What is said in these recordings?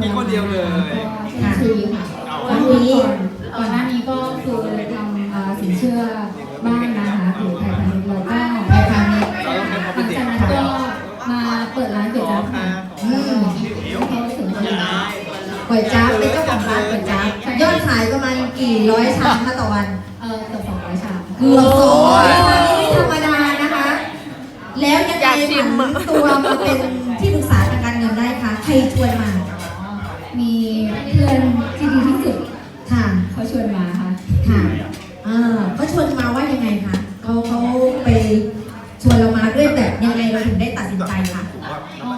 มีคนเดียวเลย ก็ชื่อชีค่ะวันนี้ก่อนหน้านี้ก็คือทำเอ่สินเชื่อบ้านนะคะหรือไทยพาณิชย์เราก็ของไทยพาณิชย์หลังจากนั้นก็มาเปิดร้านก๋วยจั๊บค่ะอืมเขาถึงจะก๋วยจั๊บเป็นเจ้าของร้านก๋วยจั๊บยอดขายประมาณกี่ร้อยชามคะต่อวันเออเกือบสองร้อยชามเกือบสองร้อยชามนี่ไม่ธรรมดานะคะ แล้วยังไงผันตัวมาเป็นที่ปรึกษาทางการเงินได้คะใครชวนมา เขาเขาไปชวนเรามาด้วยแบบยังไงเราถึงได้ตัดสินใจค่ะ อ๋อ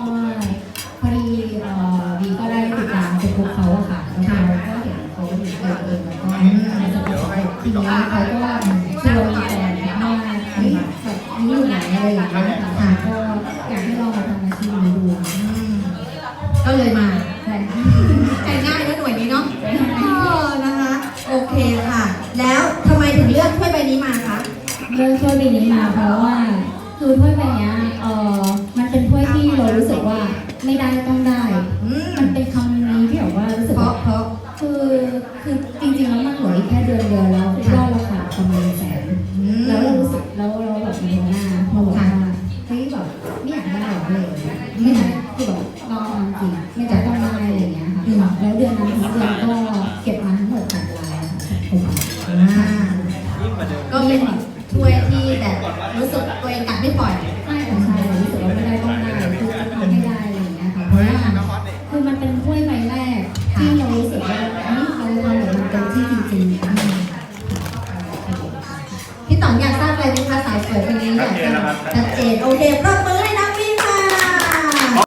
พอดีเอ่อบีก็ได้ติดตามเฟซบุ๊กเขาอะค่ะแล้วเราก็เห็นเขาอยู่เองเองแล้วก็มาสมัครทีนี้เขาก็ชวนมีแฟนมาเฮ้ยแบบนี่อยู่ไหนอะไรอย่างเงี้ยค่ะก็อยาก เรื่องถ้วยใบนี้มาเพราะว่าคือถ้วยใบเนี้ยเออมันเป็นถ้วยที่เรารู้สึกว่าไม่ได้ต้องได้ อืมมันเป็นคำนี้ที่แบบว่ารู้สึกเพว่า ราะเพราะ คือคือจริงๆแล้วมันเหลืออีกแค่เดือนเดียวแล้วยอดเราขาดประมาณแสนอืม แล้วเรารู้สึกแล้วเราแบบมีหัวหน้ามาบอกว่าเฮ้ยแบบไม่อยากได้หรอกเลยไม่ได้คือแบบลองทำจริงไม่ได้ต้องได้อะไรอย่างเงี้ยค่ะแล้วเดือนนั้นทั้งเดือนก็เก็บ ตัวเองกัดไม่ปล่อยใช่ค่ะใช่รู้สึกว่าไม่ได้ต้องได้คือจะทำให้ได้อะไรอย่างเงี้ยค่ะเพราะว่าคือมันเป็นถ้วยใบแรกที่เรารู้สึกว่าเฮ้ยเราทำแบบมันเต็มที่จริงๆค่ะพี่ต๋องอยากทราบอะไรไหมคะสายสวยคนนี้อยากจะชัดเจนโอเคปรบ